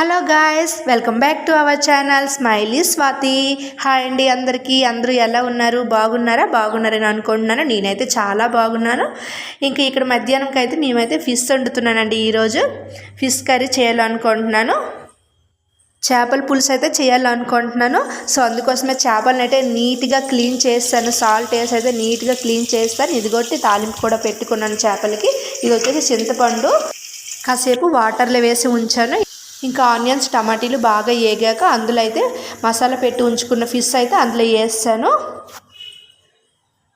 Hello guys welcome back to our channel smiley Swathi. Hi అండి అందరికీ. అందరూ ఎలా ఉన్నారు? బాగున్నారా? బాగున్నారని అనుకుంటున్నాను. నేనైతే చాలా బాగున్నాను. ఇంకా ఇక్కడ మధ్యాహ్నంకి అయితే మేమైతే ఫిష్ వండుతున్నానండి ఈరోజు. ఫిష్ కర్రీ చేయాలనుకుంటున్నాను. చేపల పులుసు అయితే చేయాలనుకుంటున్నాను. సో అందుకోసమే చేపలను అయితే నీట్గా క్లీన్ చేస్తాను. సాల్ట్ వేసి అయితే నీట్గా క్లీన్ చేస్తాను. ఇదిగొట్టి తాలింపు కూడా పెట్టుకున్నాను చేపలకి. ఇది వచ్చేసి చింతపండు. కాసేపు వాటర్లో వేసి ఉంచాను. ఇంకా ఆనియన్స్ టమాటీలు బాగా వేగాక అందులో అయితే మసాలా పెట్టి ఉంచుకున్న ఫిష్ అయితే అందులో వేస్తాను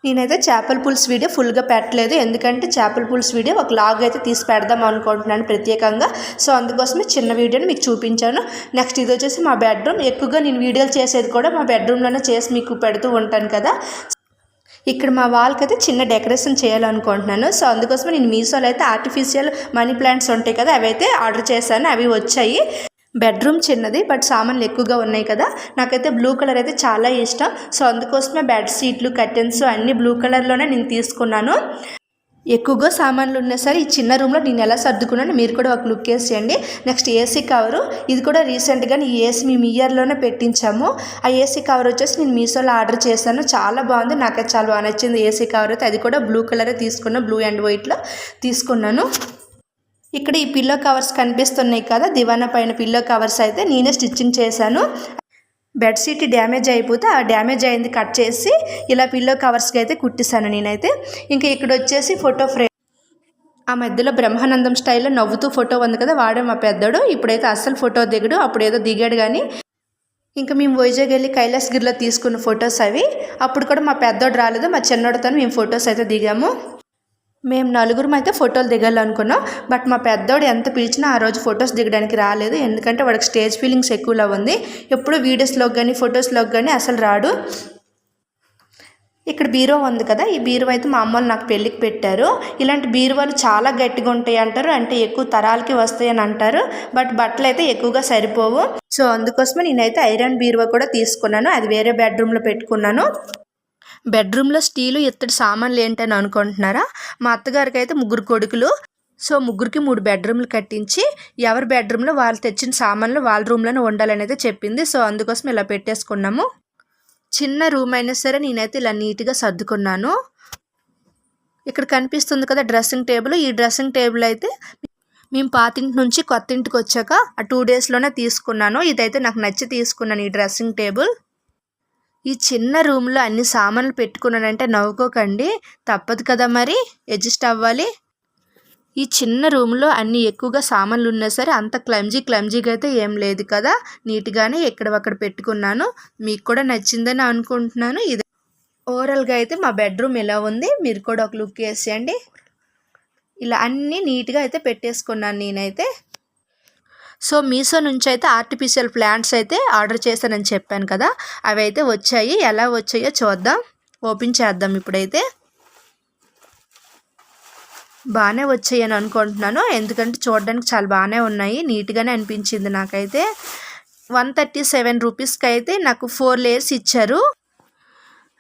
నేనైతే చేపల పులుసు వీడియో ఫుల్గా పెట్టలేదు. ఎందుకంటే చేపల పులుసు వీడియో ఒక లాగ్ అయితే తీసి పెడదాం అనుకుంటున్నాను ప్రత్యేకంగా. సో అందుకోసమే చిన్న వీడియోని మీకు చూపించాను. నెక్స్ట్ ఇది వచ్చేసి మా బెడ్రూమ్. ఎక్కువగా నేను వీడియోలు చేసేది కూడా మా బెడ్రూమ్లోనే చేసి మీకు పెడుతూ ఉంటాను కదా. ఇక్కడ మా వాళ్ళకి అయితే చిన్న డెకరేషన్ చేయాలనుకుంటున్నాను. సో అందుకోసం నేను మీషోలో అయితే ఆర్టిఫిషియల్ మనీ ప్లాంట్స్ ఉంటాయి కదా అవి అయితే ఆర్డర్ చేశాను. అవి వచ్చాయి. బెడ్రూమ్ చిన్నది బట్ సామాన్లు ఎక్కువగా ఉన్నాయి కదా. నాకైతే బ్లూ కలర్ అయితే చాలా ఇష్టం. సో అందుకోసమే బెడ్ సీట్లు కర్టెన్స్ అన్నీ బ్లూ కలర్లోనే నేను తీసుకున్నాను. ఎక్కువగా సామాన్లు ఉన్నా సరే ఈ చిన్న రూమ్లో నేను ఎలా సర్దుకున్నాను మీరు కూడా ఒక లుక్ వేసేయండి. నెక్స్ట్ ఏసీ కవరు ఇది కూడా రీసెంట్గా ఈ ఏసీ మేము ఇయర్లోనే పెట్టించాము. ఆ ఏసీ కవర్ వచ్చేసి నేను మీషోలో ఆర్డర్ చేశాను. చాలా బాగుంది. నాకైతే చాలా బాగా నచ్చింది ఏసీ కవర్ అయితే. అది కూడా బ్లూ కలరే తీసుకున్నాను బ్లూ అండ్ వైట్లో తీసుకున్నాను. ఇక్కడ ఈ పిల్లో కవర్స్ కనిపిస్తున్నాయి కదా. దివానా పైన పిల్లో కవర్స్ అయితే నేనే స్టిచ్చింగ్ చేశాను. బెడ్షీట్ డ్యామేజ్ అయిపోతే ఆ డ్యామేజ్ అయింది కట్ చేసి ఇలా పిల్లో కవర్స్కి అయితే కుట్టిస్తాను నేనైతే. ఇంకా ఇక్కడ వచ్చేసి ఫోటో ఫ్రేమ్. ఆ మధ్యలో బ్రహ్మానందం స్టైల్లో నవ్వుతూ ఫోటో ఉంది కదా వాడే మా పెద్దోడు. ఇప్పుడైతే అస్సలు ఫోటో దిగడు అప్పుడు ఏదో దిగాడు కానీ ఇంకా మేము వైజాగ్ వెళ్ళి కైలాసగిరిలో తీసుకున్న ఫొటోస్ అవి. అప్పుడు కూడా మా పెద్దోడు రాలేదు మా చిన్నోడితో మేము ఫొటోస్ అయితే దిగాము. మేము నలుగురం అయితే ఫోటోలు దిగాలనుకున్నాం. బట్ మా పెద్దోడు ఎంత పిలిచినా ఆ రోజు ఫొటోస్ దిగడానికి రాలేదు. ఎందుకంటే వాడికి స్టేజ్ ఫీలింగ్స్ ఎక్కువలో ఉంది. ఎప్పుడు వీడియోస్లోకి కానీ ఫొటోస్లోకి కానీ అసలు రాడు. ఇక్కడ బీరో ఉంది కదా. ఈ బీరువా అయితే మా అమ్మలు నాకు పెళ్ళికి పెట్టారు. ఇలాంటి బీరువాలు చాలా గట్టిగా ఉంటాయి అంటారు. అంటే ఎక్కువ తరాలకి వస్తాయి అని అంటారు. బట్ బట్టలు అయితే ఎక్కువగా సరిపోవు. సో అందుకోసమే నేనైతే ఐరన్ బీరువా కూడా తీసుకున్నాను. అది వేరే బెడ్రూమ్లో పెట్టుకున్నాను. బెడ్రూమ్లో స్టీలు ఇత్తడి సామాన్లు ఏంటని అనుకుంటున్నారా? మా అత్తగారికి అయితే ముగ్గురు కొడుకులు. సో ముగ్గురికి మూడు బెడ్రూమ్లు కట్టించి ఎవరి బెడ్రూమ్లో వాళ్ళు తెచ్చిన సామాన్లు వాళ్ళ రూమ్లోనే ఉండాలని అయితే చెప్పింది. సో అందుకోసం ఇలా పెట్టేసుకున్నాము. చిన్న రూమ్ అయినా సరే నేనైతే ఇలా నీట్గా సర్దుకున్నాను. ఇక్కడ కనిపిస్తుంది కదా డ్రెస్సింగ్ టేబుల్. ఈ డ్రెస్సింగ్ టేబుల్ అయితే మేము పాతింటి నుంచి కొత్త ఇంటికి వచ్చాక ఆ టూ డేస్లోనే తీసుకున్నాను. ఇదైతే నాకు నచ్చి తీసుకున్నాను ఈ డ్రెస్సింగ్ టేబుల్. ఈ చిన్న రూమ్లో అన్ని సామాన్లు పెట్టుకున్నానంటే నవ్వుకోకండి. తప్పదు కదా మరి? అడ్జస్ట్ అవ్వాలి. ఈ చిన్న రూమ్లో అన్ని ఎక్కువగా సామాన్లు ఉన్నా సరే అంత క్లమ్జీ క్లమ్జీగా అయితే ఏం లేదు కదా? నీట్గానే ఎక్కడవక్కడ పెట్టుకున్నాను. మీకు కూడా నచ్చిందని అనుకుంటున్నాను. ఇది ఓవరాల్గా అయితే మా బెడ్రూమ్ ఎలా ఉంది? మీరు కూడా ఒక లుక్ వేసేయండి. ఇలా అన్నీ నీట్గా అయితే పెట్టేసుకున్నాను నేనైతే. సో మీషో నుంచి అయితే ఆర్టిఫిషియల్ ప్లాంట్స్ అయితే ఆర్డర్ చేశానని చెప్పాను కదా అవి అయితే వచ్చాయి. ఎలా వచ్చాయో చూద్దాం. ఓపెన్ చేద్దాం ఇప్పుడైతే. బాగానే వచ్చాయని అనుకుంటున్నాను. ఎందుకంటే చూడడానికి చాలా బాగానే ఉన్నాయి. నీట్గానే అనిపించింది నాకైతే. వన్ థర్టీ సెవెన్ రూపీస్కి అయితే నాకు ఫోర్ లేయర్స్ ఇచ్చారు.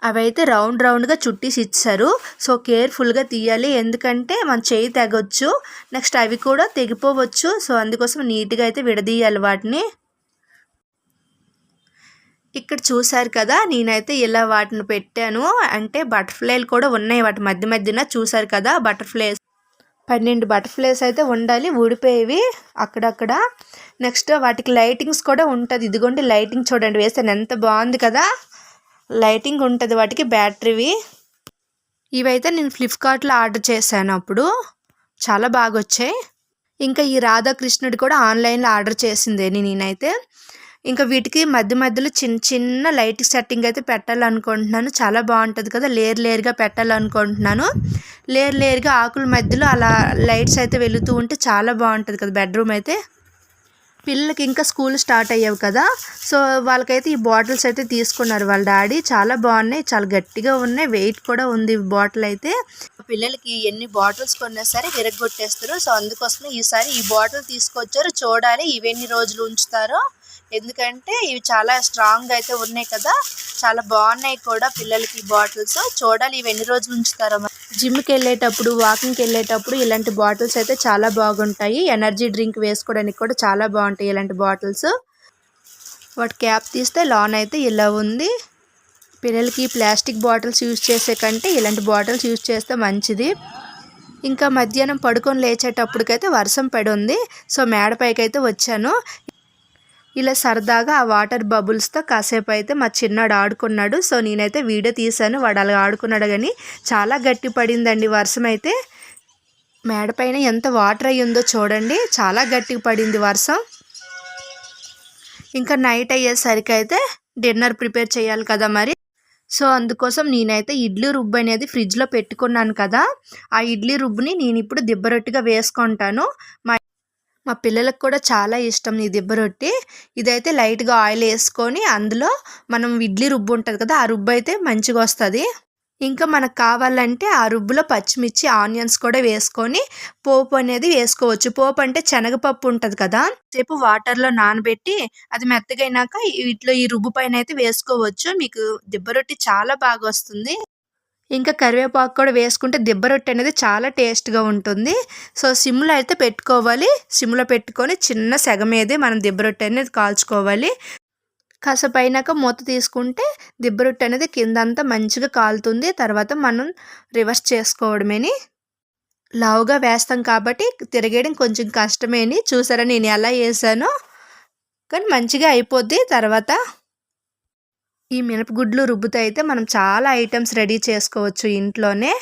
అవి అయితే రౌండ్ రౌండ్గా చుట్టేసి ఇచ్చారు. సో కేర్ఫుల్గా తీయాలి. ఎందుకంటే మన చేయి తెగొచ్చు. నెక్స్ట్ అవి కూడా తెగిపోవచ్చు. సో అందుకోసం నీట్గా అయితే విడదీయాలి వాటిని. ఇక్కడ చూసారు కదా నేనైతే ఇలా వాటిని పెట్టాను. అంటే బటర్ఫ్లైలు కూడా ఉన్నాయి వాటి మధ్య మధ్యన. చూసారు కదా బటర్ఫ్లైస్. పన్నెండు బటర్ఫ్లైస్ అయితే ఉండాలి. ఊడిపోయేవి అక్కడక్కడ. నెక్స్ట్ వాటికి లైటింగ్స్ కూడా ఉంటుంది. ఇదిగోండి లైటింగ్ చూడండి. వేసాను ఎంత బాగుంది కదా. లైటింగ్ ఉంటుంది వాటికి బ్యాటరీవి. ఇవైతే నేను ఫ్లిప్కార్ట్లో ఆర్డర్ చేశాను అప్పుడు. చాలా బాగా వచ్చాయి ఇంకా ఈ రాధాకృష్ణుడు కూడా ఆన్లైన్లో ఆర్డర్ చేసిందే నేనైతే. ఇంకా వీటికి మధ్య మధ్యలో చిన్న చిన్న లైట్ సెట్టింగ్ అయితే పెట్టాలనుకుంటున్నాను. చాలా బాగుంటుంది కదా లేర్ లేర్గా పెట్టాలనుకుంటున్నాను. లేర్ లేర్గా ఆకుల మధ్యలో అలా లైట్స్ అయితే వెలుగుతూ ఉంటే చాలా బాగుంటుంది కదా బెడ్రూమ్ అయితే. పిల్లలకి ఇంకా స్కూల్ స్టార్ట్ అయ్యావు కదా. సో వాళ్ళకైతే ఈ బాటిల్స్ అయితే తీసుకున్నారు. వాళ్ళ డాడీ చాలా బాగున్నాయి చాలా గట్టిగా ఉన్నాయి వెయిట్ కూడా ఉంది బాటిల్ అయితే. పిల్లలకి ఎన్ని బాటిల్స్ కొన్నా సరే విరగొట్టేస్తారు సో అందుకోసమే ఈసారి ఈ బాటిల్ తీసుకొచ్చారు. చూడాలి ఇవెన్ని రోజులు ఉంచుతారో. ఎందుకంటే ఇవి చాలా స్ట్రాంగ్ అయితే ఉన్నాయి కదా. చాలా బాగున్నాయి కూడా పిల్లలకి బాటిల్స్. చూడాలి ఇవి ఎన్ని రోజులు ఉంచుతారో మరి. జిమ్కి వెళ్ళేటప్పుడు వాకింగ్కి వెళ్ళేటప్పుడు ఇలాంటి బాటిల్స్ అయితే చాలా బాగుంటాయి. ఎనర్జీ డ్రింక్ వేసుకోవడానికి కూడా చాలా బాగుంటాయి ఇలాంటి బాటిల్స్. వాటి క్యాప్ తీస్తే లాన్ అయితే ఇలా ఉంది. పిల్లలకి ప్లాస్టిక్ బాటిల్స్ యూజ్ చేసే కంటే ఇలాంటి బాటిల్స్ యూజ్ చేస్తే మంచిది. ఇంకా మధ్యాహ్నం పడుకొని లేచేటప్పటికైతే వర్షం పడి ఉంది సో మేడపైకి అయితే వచ్చాను. ఇలా సరదాగా ఆ వాటర్ బబుల్స్తో కాసేపు అయితే మా చిన్నాడు ఆడుకున్నాడు. సో నేనైతే వీడియో తీశాను. వాడు అలా ఆడుకున్నాడు కానీ చాలా గట్టి పడిందండి వర్షం అయితే. మేడపైన ఎంత వాటర్ అయ్యి ఉందో చూడండి. చాలా గట్టిగా పడింది వర్షం. ఇంకా నైట్ అయ్యేసరికి అయితే డిన్నర్ ప్రిపేర్ చేయాలి కదా మరి. సో అందుకోసం నేనైతే ఇడ్లీ రుబ్బు అనేది ఫ్రిడ్జ్లో పెట్టుకున్నాను కదా. ఆ ఇడ్లీ రుబ్బుని నేను ఇప్పుడు దిబ్బరొట్టిగా వేసుకుంటాను. మా మా పిల్లలకు కూడా చాలా ఇష్టం ఈ దిబ్బ రొట్టి. ఇదైతే లైట్గా ఆయిల్ వేసుకొని అందులో మనం ఇడ్లీ రుబ్బు ఉంటుంది కదా ఆ రుబ్బు అయితే మంచిగా వస్తుంది. ఇంకా మనకు కావాలంటే ఆ రుబ్బులో పచ్చిమిర్చి ఆనియన్స్ కూడా వేసుకొని పోపు అనేది వేసుకోవచ్చు. పోపు అంటే శనగపప్పు ఉంటుంది కదా సేపు వాటర్లో నానబెట్టి అది మెత్తగైనాక వీటిలో ఈ రుబ్బు పైన అయితే వేసుకోవచ్చు. మీకు దిబ్బ రొట్టి చాలా బాగా వస్తుంది. ఇంకా కరివేపాకు కూడా వేసుకుంటే దిబ్బ రొట్టె అనేది చాలా టేస్ట్గా ఉంటుంది. సో సిమ్లో అయితే పెట్టుకోవాలి. సిమ్లో పెట్టుకొని చిన్న సెగ మీదే మనం దిబ్బ రొట్టె అనేది కాల్చుకోవాలి. కాసేపు అయినాక మూత తీసుకుంటే దిబ్బ రొట్టె అనేది కిందంతా మంచిగా కాలుతుంది. తర్వాత మనం రివర్స్ చేసుకోవడమేని. లావుగా వేస్తాం కాబట్టి తిరగేయడం కొంచెం కష్టమేని. చూసారా నేను ఎలా వేసానో? కానీ మంచిగా అయిపోద్ది. తర్వాత ఈ మినపగుడ్లు రుబ్బుతో అయితే మనం చాలా ఐటమ్స్ రెడీ చేసుకోవచ్చు ఇంట్లోనే.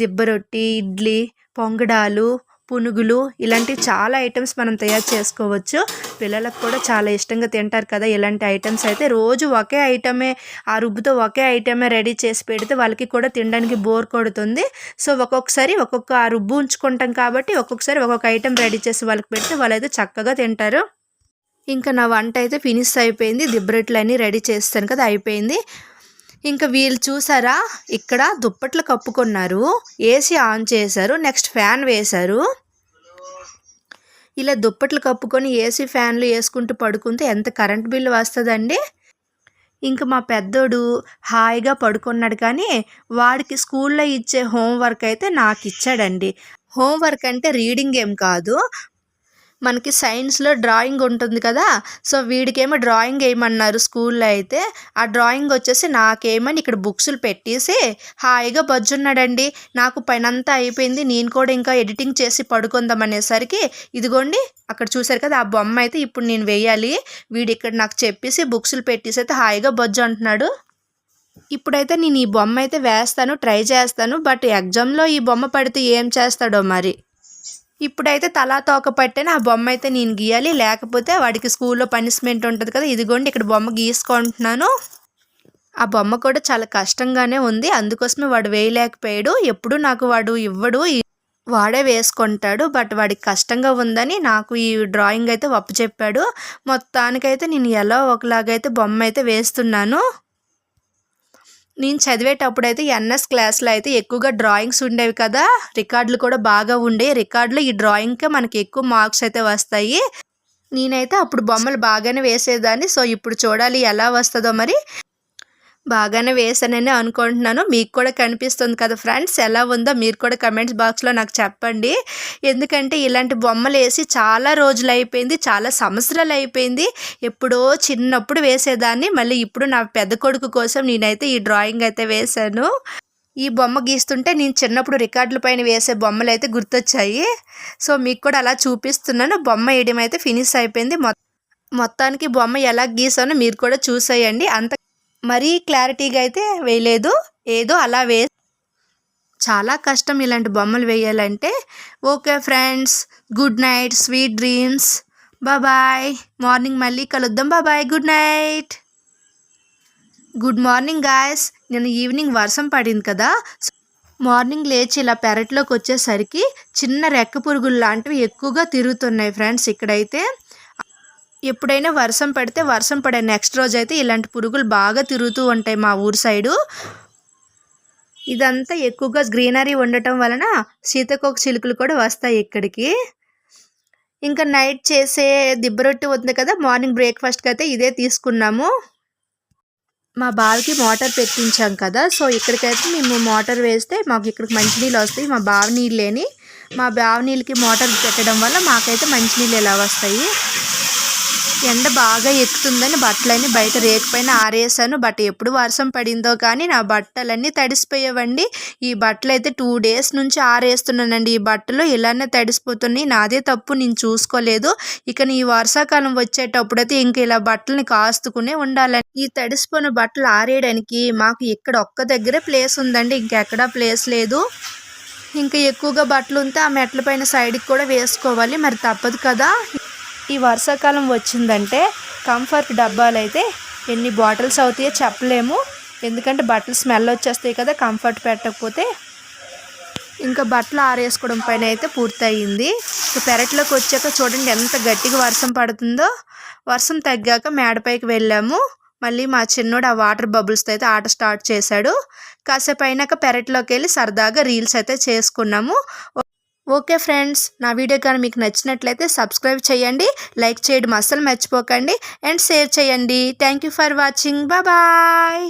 దిబ్బ రొట్టి ఇడ్లీ పొంగడాలు పునుగులు ఇలాంటి చాలా ఐటమ్స్ మనం తయారు చేసుకోవచ్చు. పిల్లలకు కూడా చాలా ఇష్టంగా తింటారు కదా ఇలాంటి ఐటమ్స్ అయితే. రోజు ఒకే ఐటమే ఆ రుబ్బుతో ఒకే ఐటమే రెడీ చేసి పెడితే వాళ్ళకి కూడా తినడానికి బోర్ కొడుతుంది. సో ఒక్కొక్కసారి ఒక్కొక్క ఆ రుబ్బు ఉంచుకుంటాం కాబట్టి ఒక్కొక్కసారి ఒక్కొక్క ఐటమ్ రెడీ చేసి వాళ్ళకి పెడితే వాళ్ళైతే చక్కగా తింటారు. ఇంకా నా వంట అయితే ఫినిష్ అయిపోయింది. దిబ్బరొట్లు అన్నీ రెడీ చేస్తాను కదా అయిపోయింది. ఇంకా వీళ్ళు చూసారా? ఇక్కడ దుప్పట్లు కప్పుకున్నారు. ఏసీ ఆన్ చేశారు. నెక్స్ట్ ఫ్యాన్ వేశారు. ఇలా దుప్పట్లు కప్పుకొని ఏసీ ఫ్యాన్లు వేసుకుంటూ పడుకుంటే ఎంత కరెంట్ బిల్లు వస్తుందండి? ఇంకా మా పెద్దోడు హాయిగా పడుకున్నాడు కానీ వాడికి స్కూల్లో ఇచ్చే హోంవర్క్ అయితే నాకు ఇచ్చాడండి. హోంవర్క్ అంటే రీడింగ్ ఏం కాదు. మనకి సైన్స్లో డ్రాయింగ్ ఉంటుంది కదా సో వీడికేమో డ్రాయింగ్ వేయమన్నారు స్కూల్లో అయితే ఆ డ్రాయింగ్ వచ్చేసి నాకేమని ఇక్కడ బుక్స్లు పెట్టేసి హాయిగా బజ్జున్నాడండి నాకు పనంతా అయిపోయింది నేను కూడా ఇంకా ఎడిటింగ్ చేసి పడుకుందాం అనేసరికి ఇదిగోండి అక్కడ చూసారు కదా ఆ బొమ్మ అయితే ఇప్పుడు నేను వేయాలి వీడు ఇక్కడ నాకు చెప్పేసి బుక్స్లు పెట్టేసి అయితే హాయిగా బొజ్జు అంటున్నాడు. ఇప్పుడైతే నేను ఈ బొమ్మ అయితే వేస్తాను ట్రై చేస్తాను బట్ ఎగ్జామ్లో ఈ బొమ్మ పడితే ఏం చేస్తాడో మరి. ఇప్పుడైతే తలా తోక పట్టిన ఆ బొమ్మ అయితే నేను గీయాలి. లేకపోతే వాడికి స్కూల్లో పనిష్మెంట్ ఉంటుంది కదా ఇదిగోండి ఇక్కడ బొమ్మ గీసుకుంటున్నాను. ఆ బొమ్మ కూడా చాలా కష్టంగానే ఉంది. అందుకోసమే వాడు వేయలేకపోయాడు. ఎప్పుడు నాకు వాడు ఇవ్వడు. వాడే వేసుకుంటాడు. బట్ వాడికి కష్టంగా ఉందని నాకు ఈ డ్రాయింగ్ అయితే చెప్పాడు. మొత్తానికైతే నేను ఎలా ఒకలాగైతే బొమ్మ అయితే వేస్తున్నాను. నేను చదివేటప్పుడు అయితే ఎన్ఎస్ క్లాస్లో అయితే ఎక్కువగా డ్రాయింగ్స్ ఉండేవి కదా రికార్డులు కూడా బాగా ఉండే. రికార్డులో ఈ డ్రాయింగ్కే మనకి ఎక్కువ మార్క్స్ అయితే వస్తాయి. నేనైతే అప్పుడు బొమ్మలు బాగానే వేసేదాన్ని. సో ఇప్పుడు చూడాలి ఎలా వస్తుందో మరి. బాగానే వేసానని అనుకుంటున్నాను. మీకు కూడా కనిపిస్తుంది కదా ఫ్రెండ్స్ ఎలా ఉందో మీరు కూడా కమెంట్స్ బాక్స్లో నాకు చెప్పండి. ఎందుకంటే ఇలాంటి బొమ్మలు వేసి చాలా రోజులు అయిపోయింది చాలా సంవత్సరాలు అయిపోయింది. ఎప్పుడో చిన్నప్పుడు వేసేదాన్ని మళ్ళీ ఇప్పుడు నా పెద్ద కొడుకు కోసం నేనైతే ఈ డ్రాయింగ్ అయితే వేశాను. ఈ బొమ్మ గీస్తుంటే నేను చిన్నప్పుడు రికార్డుల పైన వేసే బొమ్మలు అయితే గుర్తొచ్చాయి. సో మీకు కూడా అలా చూపిస్తున్నాను. బొమ్మ వేయడం అయితే ఫినిష్ అయిపోయింది. మొత్తానికి బొమ్మ ఎలా గీసానో మీరు కూడా చూసేయండి. అంత మరీ క్లారిటీగా అయితే వేయలేదు. ఏదో అలా వే చాలా కష్టం ఇలాంటి బొమ్మలు వేయాలంటే. Okay friends good night sweet dreams. Bye bye morning మళ్ళీ కలుద్దాం. Bye good night. Good morning guys. నేను ఈవినింగ్ వర్షం పడింది కదా. మార్నింగ్ లేచి ఇలా పెరట్లోకి వచ్చేసరికి చిన్న రెక్క పురుగులు లాంటివి ఎక్కువగా తిరుగుతున్నాయి ఫ్రెండ్స్ ఇక్కడైతే. ఎప్పుడైనా వర్షం పడితే వర్షం పడే నెక్స్ట్ రోజు అయితే ఇలాంటి పురుగులు బాగా తిరుగుతూ ఉంటాయి మా ఊరు సైడు. ఇదంతా ఎక్కువగా గ్రీనరీ ఉండటం వలన సీతకోక చిలుకలు కూడా వస్తాయి ఇక్కడికి. ఇంకా నైట్ చేసే దిబ్బరొట్టి ఉంది కదా మార్నింగ్ బ్రేక్ఫాస్ట్కి అయితే ఇదే తీసుకున్నాము. మా బావికి మోటార్ పెట్టించాం కదా సో ఇక్కడికైతే మేము మోటార్ వేస్తే మాకు ఇక్కడికి మంచినీళ్ళు వస్తాయి మా బావి నీళ్ళేని మా బావి నీళ్ళకి మోటార్ పెట్టడం వల్ల మాకైతే మంచినీళ్ళు ఎలా వస్తాయి. ఎండ బాగా ఎక్కుతుందని బట్టలన్నీ బయట రేకు పైన ఆరేసాను. బట్ ఎప్పుడు వర్షం పడిందో కానీ నా బట్టలన్నీ తడిసిపోయేవండి. ఈ బట్టలు అయితే టూ డేస్ నుంచి ఆరేస్తున్నానండి. ఈ బట్టలు ఇలానే తడిసిపోతున్నాయి. నాదే తప్పు నేను చూసుకోలేదు. ఇక ఈ వర్షాకాలం వచ్చేటప్పుడు అయితే ఇంక ఇలా బట్టలని కాస్తుకునే ఉండాలని ఈ తడిసిపోయిన బట్టలు ఆరేయడానికి మాకు ఇక్కడ ఒక్క దగ్గరే ప్లేస్ ఉందండి. ఇంకెక్కడా ప్లేస్ లేదు. ఇంకా ఎక్కువగా బట్టలు ఉంటే ఆ మెట్ల పైన సైడ్కి కూడా వేసుకోవాలి. మరి తప్పదు కదా. ఈ వర్షాకాలం వచ్చిందంటే కంఫర్ట్ డబ్బాలు అయితే ఎన్ని బాటిల్స్ అవుతాయో చెప్పలేము. ఎందుకంటే బట్టలు స్మెల్ వచ్చేస్తాయి కదా కంఫర్ట్ పెట్టకపోతే. ఇంకా బట్టలు ఆరేసుకోవడం పైన అయితే పూర్తయింది. పెరట్లోకి వచ్చాక చూడండి ఎంత గట్టిగా వర్షం పడుతుందో. వర్షం తగ్గాక మేడపైకి వెళ్ళాము. మళ్ళీ మా చిన్నోడు ఆ వాటర్ బబుల్స్తో అయితే ఆట స్టార్ట్ చేశాడు. కాసేపు అయినాక పెరట్లోకి వెళ్ళి సరదాగా రీల్స్ అయితే చేసుకున్నాము. ఓకే ఫ్రెండ్స్ నా వీడియో కానీ మీకు నచ్చినట్లయితే సబ్స్క్రైబ్ చేయండి లైక్ చేయడం అస్సలు మర్చిపోకండి అండ్ షేర్ చేయండి. Thank you for watching. Bye.